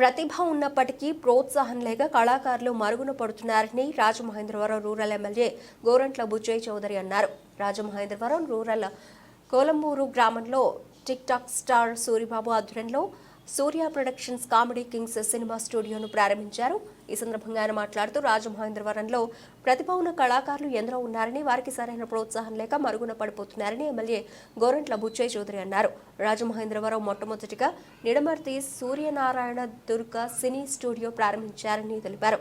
ప్రతిభ ఉన్నప్పటికీ ప్రోత్సాహం లేక కళాకారులు మరుగున పడుతున్నారని రాజమహేంద్రవరం రూరల్ ఎమ్మెల్యే గోరంట్ల బుజ్జయ్య చౌదరి అన్నారు. రాజమహేంద్రవరం రూరల్ కోలంబూరు గ్రామంలో టిక్ టాక్ స్టార్ సూరిబాబు ఆధ్వర్యంలో Surya productions comedy kings cinema స్టూడియోను ప్రారంభించారు. ఈ సందర్భంగా ఆయన మాట్లాడుతూ రాజమహేంద్రవరంలో ప్రతిభ ఉన్న కళాకారులు ఎందరో ఉన్నారని వారికి సరైన ప్రోత్సాహం లేక మరుగున పడిపోతున్నారని ఎమ్మెల్యే గోరంట్ల బుచ్చయ్య చౌదరి అన్నారు. రాజమహేంద్రవరం మొట్టమొదటిగా నిడమర్తి సూర్యనారాయణ దుర్గ సినీ స్టూడియో ప్రారంభించారని తెలిపారు.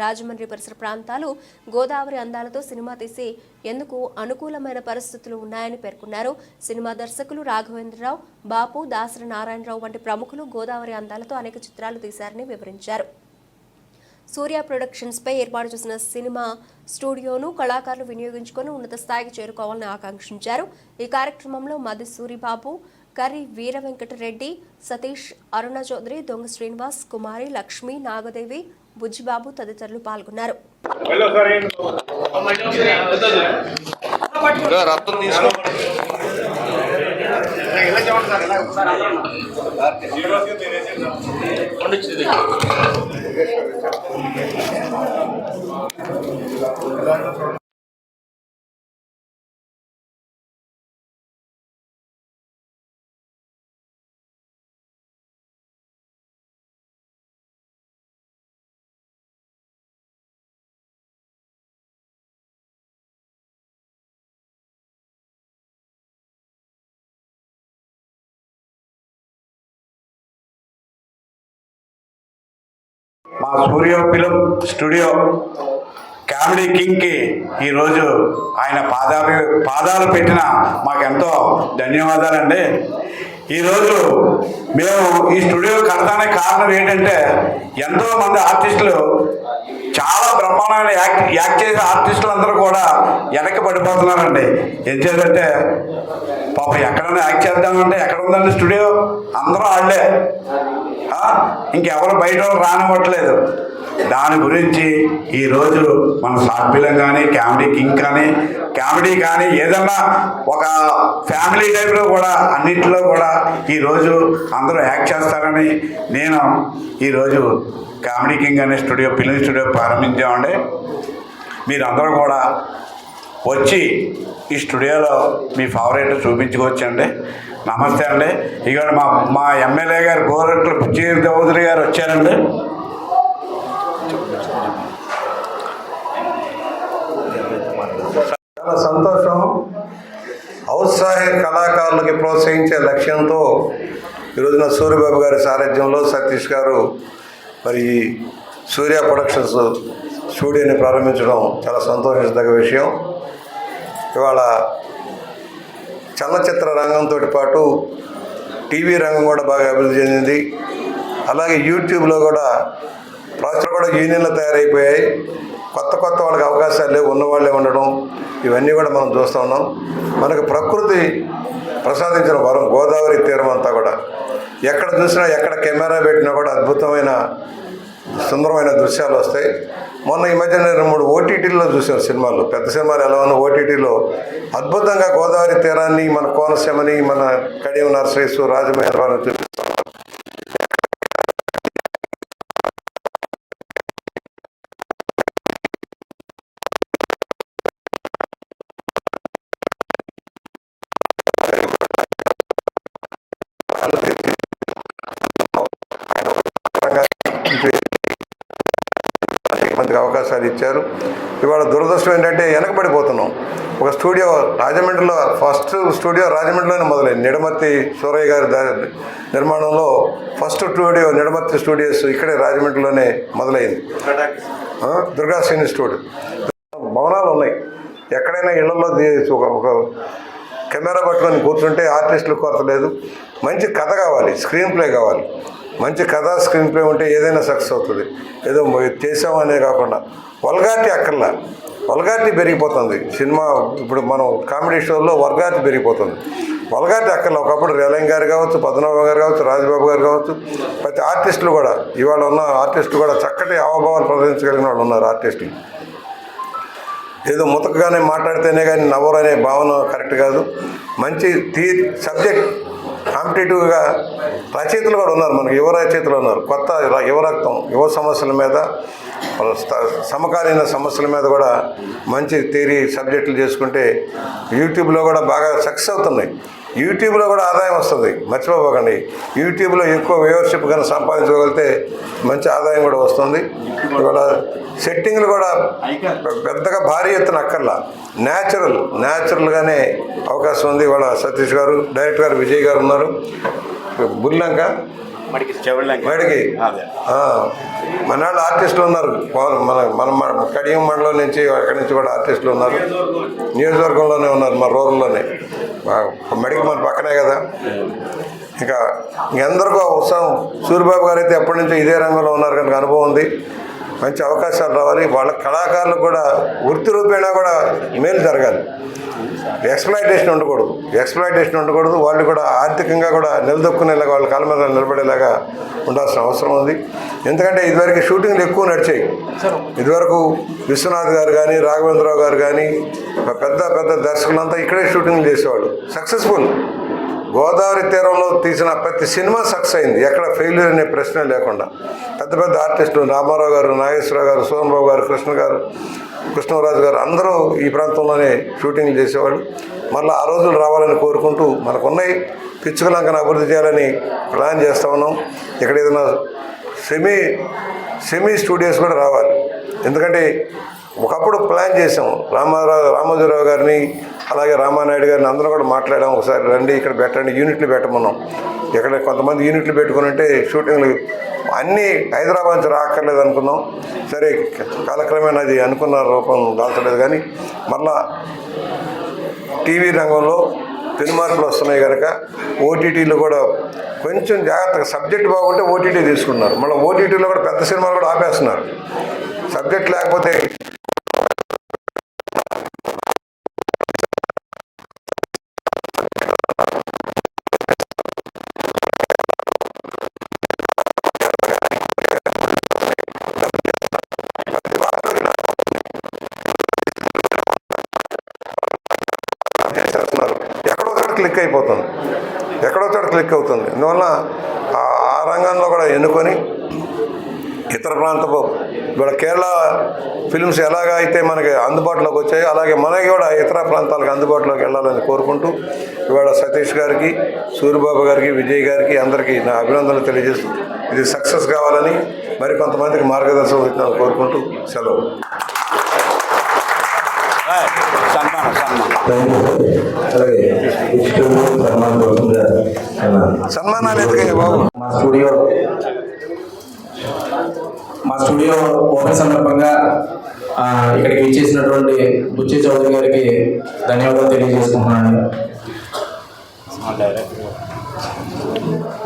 రాజమండ్రి పరిసర ప్రాంతాలు గోదావరి అందాలతో సినిమా తీసి ఎందుకు అనుకూలమైన పరిస్థితులు ఉన్నాయని పేర్కొన్నారు. సినిమా దర్శకులు రాఘవేంద్రరావు బాపు దాసరి నారాయణరావు వంటి ప్రముఖులు గోదావరి అందాలతో అనేక చిత్రాలు తీశారని వివరించారు. సూర్య ప్రొడక్షన్స్పై ఏర్పాటు చేసిన సినిమా స్టూడియోను కళాకారులు వినియోగించుకొని ఉన్నత స్థాయికి చేరుకోవాలని ఆకాంక్షించారు. ఈ కార్యక్రమంలో మధు సూరిబాబు కర్రి వీర వెంకటరెడ్డి సతీష్ అరుణ చౌదరి దొంగ శ్రీనివాస్ కుమారి లక్ష్మి నాగదేవి బుజ్జిబాబు తదితరులు పాల్గొన్నారు. మా సూర్య ఫిలిం స్టూడియో కామెడీ కింగ్కి ఈరోజు ఆయన పాదాలు పాదాలు పెట్టిన మాకెంతో ధన్యవాదాలండి. ఈరోజు మేము ఈ స్టూడియో కడతానికి కారణం ఏంటంటే ఎంతోమంది ఆర్టిస్టులు చాలా బ్రహ్మాండమైన యాక్ట్ యాక్ట్ చేసే ఆర్టిస్టులు అందరూ కూడా వెనక్కి పడిపోతున్నారండి. ఏం చేయాలంటే పాప ఎక్కడైనా యాక్ట్ చేద్దామంటే ఎక్కడ ఉందండి స్టూడియో? అందరూ ఆడలే ఇంకెవరు బయట రానివ్వట్లేదు. దాని గురించి ఈరోజు మన సాఫ్ట్ఫిలం కానీ కామెడీ కింగ్ కానీ కామెడీ కానీ ఏదన్నా ఒక ఫ్యామిలీ టైప్లో కూడా అన్నింటిలో కూడా ఈరోజు అందరూ యాక్ట్ చేస్తారని నేను ఈరోజు కామెడీ కింగ్ అనే స్టూడియో ఫిలిం స్టూడియో ప్రారంభించామండి. మీరందరూ కూడా వచ్చి ఈ స్టూడియోలో మీ ఫేవరెట్ చూపించుకోవచ్చండి. నమస్తే అండి. ఇక మా మా ఎమ్మెల్యే గారు గోరెట్ల బుజ్జీర్ చౌదరి గారు వచ్చారండి. చాలా సంతోషం. ఔత్సాహిక కళాకారులకి ప్రోత్సహించే లక్ష్యంతో ఈరోజున సూర్యబాబు గారి సారథ్యంలో సతీష్ గారు మరి ఈ సూర్య ప్రొడక్షన్స్ స్టూడియోని ప్రారంభించడం చాలా సంతోషించదగ్గ విషయం. ఇవాళ చలనచిత్ర రంగంతో పాటు టీవీ రంగం కూడా బాగా అభివృద్ధి చెందింది. అలాగే యూట్యూబ్లో కూడా రాష్ట్రాలు కూడా యూనియన్లు తయారైపోయాయి. కొత్త కొత్త వాళ్ళకి అవకాశాలు లేవు ఉన్నవాళ్ళే ఉండడం. ఇవన్నీ కూడా మనం చూస్తూ ఉన్నాం. మనకు ప్రకృతి ప్రసాదించిన వరం గోదావరి తీరం అంతా కూడా. ఎక్కడ చూసినా ఎక్కడ కెమెరా పెట్టినా కూడా అద్భుతమైన సుందరమైన దృశ్యాలు వస్తాయి. మొన్న ఈ మధ్య నేను మూడు ఓటీటీలో చూశాను సినిమాలు. పెద్ద సినిమాలు ఎలా ఉన్న ఓటీటీలో అద్భుతంగా గోదావరి తీరాన్ని మన కోనసీమని మన కడియం నర్సరీస్ రాజమహేంద్రవరం చూపిస్తారు మందికి అవకాశాలు ఇచ్చారు. ఇవాళ దురదృష్టం ఏంటంటే వెనకబడిపోతున్నాం. ఒక స్టూడియో రాజమండ్రిలో ఫస్ట్ స్టూడియో రాజమండ్రిలోనే మొదలైంది. నిడమర్తి సూరయ్య గారి నిర్మాణంలో ఫస్ట్ స్టూడియో నిడమర్తి స్టూడియోస్ ఇక్కడే రాజమండ్రిలోనే మొదలైంది. Durga cine studio. భవనాలు ఉన్నాయి. ఎక్కడైనా ఇళ్ళలో ఒక ఒక కెమెరా పట్టుకొని కూర్చుంటే ఆర్టిస్టులు కొరత లేదు. మంచి కథ కావాలి. స్క్రీన్ ప్లే కావాలి. మంచి కథ స్క్రీన్ ప్లే ఉంటే ఏదైనా సక్సెస్ అవుతుంది. ఏదో చేసామనే కాకుండా వల్గాటి అక్కర్లా. వల్గాటి పెరిగిపోతుంది. సినిమా ఇప్పుడు మనం కామెడీ షోల్లో వర్గాటి పెరిగిపోతుంది. వల్గాటి అక్కర్లా. ఒకప్పుడు రేలంగ్ గారు కావచ్చు పద్మనాభం గారు కావచ్చు రాజబాబు గారు కావచ్చు ప్రతి ఆర్టిస్టులు కూడా ఇవాళ ఉన్న ఆర్టిస్టులు కూడా చక్కటి హావభావాలు ప్రదర్శించగలిగిన వాళ్ళు ఉన్నారు ఆర్టిస్టులు. ఏదో ముతకగానే మాట్లాడితేనే కానీ నవ్వరు అనే భావన కరెక్ట్ కాదు. మంచి తీ సబ్జెక్ట్ కాంపిటేటివ్గా రచయితలు కూడా ఉన్నారు మనకి యువ రచయితలు ఉన్నారు. కొత్త యువరక్తం యువ రక్తం యువ సమస్యల మీద సమకాలీన సమస్యల మీద కూడా మంచి థియరీ సబ్జెక్టులు చేసుకుంటే యూట్యూబ్లో కూడా బాగా సక్సెస్ అవుతున్నాయి. యూట్యూబ్లో కూడా ఆదాయం వస్తుంది. మర్చిపోకండి. యూట్యూబ్లో ఎక్కువ వ్యూవర్షిప్ కానీ సంపాదించగలిగితే మంచి ఆదాయం కూడా వస్తుంది. ఇవాళ సెట్టింగ్లు కూడా పెద్దగా భారీ ఎత్తున అక్కర్లా. న్యాచురల్ న్యాచురల్గానే అవకాశం ఉంది. ఇవాళ సతీష్ గారు డైరెక్టర్ గారు విజయ్ గారు ఉన్నారు. బుల్లంక మడికి. మన వాళ్ళు ఆర్టిస్టులు ఉన్నారు. మన మన మన కడియం మండలం నుంచి అక్కడి నుంచి కూడా ఆర్టిస్టులు ఉన్నారు. నియోజకవర్గంలోనే ఉన్నారు మా రూరల్లోనే. మెడికి మన పక్కనే కదా. ఇంకా ఎందరికో ఉత్సాహం. సూర్యబాబు గారు అయితే ఎప్పటి నుంచో ఇదే రంగంలో ఉన్నారు కనుక అనుభవం ఉంది. మంచి అవకాశాలు రావాలి. వాళ్ళ కళాకారులకు కూడా వృత్తి రూపేణా కూడా మేలు జరగాలి. ఎక్స్ప్లాయిటేషన్ ఉండకూడదు. ఎక్స్ప్లాయిటేషన్ ఉండకూడదు. వాళ్ళు కూడా ఆర్థికంగా కూడా నిలదొక్కునేలాగా వాళ్ళ కాళ్ళ మీద నిలబడేలాగా ఉండాల్సిన అవసరం ఉంది. ఎందుకంటే ఇదివరకు షూటింగ్లు ఎక్కువ నడిచాయి. ఇదివరకు విశ్వనాథ్ గారు కానీ రాఘవేంద్రరావు గారు కానీ పెద్ద పెద్ద దర్శకులంతా ఇక్కడే షూటింగ్ చేసేవాళ్ళు. సక్సెస్ఫుల్ గోదావరి తీరంలో తీసిన ప్రతి సినిమా సక్సెస్ అయింది. ఎక్కడ ఫెయిల్యూర్ అనే ప్రశ్న లేకుండా. పెద్ద పెద్ద ఆర్టిస్టులు రామారావు గారు నాగేశ్వరరావు గారు సోమరావు గారు కృష్ణ గారు కృష్ణరాజు గారు అందరూ ఈ ప్రాంతంలోనే షూటింగ్లు చేసేవాళ్ళు. మళ్ళీ ఆ రోజులు రావాలని కోరుకుంటూ మనకున్నాయి. పిచ్చుకలంకను అభివృద్ధి చేయాలని ప్లాన్ చేస్తూ ఉన్నాం. ఇక్కడ ఏదైనా సెమీ సెమీ స్టూడియోస్ కూడా రావాలి. ఎందుకంటే ఒకప్పుడు ప్లాన్ చేసాం. రామారావు రామోజీరావు గారిని అలాగే రామానాయుడు గారిని అందరూ కూడా మాట్లాడాం. ఒకసారి రండి ఇక్కడ పెట్టండి యూనిట్లు పెట్టమన్నాం. ఇక్కడ కొంతమంది యూనిట్లు పెట్టుకుని ఉంటే షూటింగ్లు అన్నీ హైదరాబాద్ నుంచి రాక్కర్లేదు అనుకున్నాం. సరే కాలక్రమేణా అది అనుకున్న రూపం దాల్చలేదు కానీ మళ్ళా టీవీ రంగంలో పెనుమార్పులు వస్తున్నాయి కనుక ఓటీటీలు కూడా కొంచెం జాగ్రత్తగా సబ్జెక్ట్ బాగుంటే ఓటీటీ తీసుకున్నారు మళ్ళీ ఓటీటీలో కూడా పెద్ద సినిమాలు కూడా ఆపేస్తున్నారు. సబ్జెక్ట్ లేకపోతే క్లిక్ అయిపోతుంది ఎక్కడో చోట క్లిక్ అవుతుంది అందువల్ల ఆ- రంగంలో కూడా ఎన్నుకొని ఇతర ప్రాంతపు ఇవాళ కేరళ ఫిల్మ్స్ ఎలాగ అయితే మనకి అందుబాటులోకి వచ్చాయో అలాగే మనకి కూడా ఇతర ప్రాంతాలకు అందుబాటులోకి వెళ్ళాలని కోరుకుంటూ ఇవాళ సతీష్ గారికి సూర్యబాబు గారికి విజయ్ గారికి అందరికీ నా అభినందనలు తెలియజేస్తూ ఇది సక్సెస్ కావాలని మరి కొంతమందికి మార్గదర్శనం ఇచ్చాలని కోరుకుంటూ సెలవు. సన్మానం సన్మానం. సన్మానాలు ఎందుకయ్యా బాబు మా స్టూడియో మా స్టూడియో ఓపెన్ సందర్భంగా ఆ, ఇక్కడికి ఇచ్చేసినటువంటి బుచ్చి చౌదరి గారికి ధన్యవాదాలు తెలియజేసుకుంటున్నాను.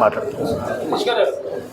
మాట్లాడుతున్నాను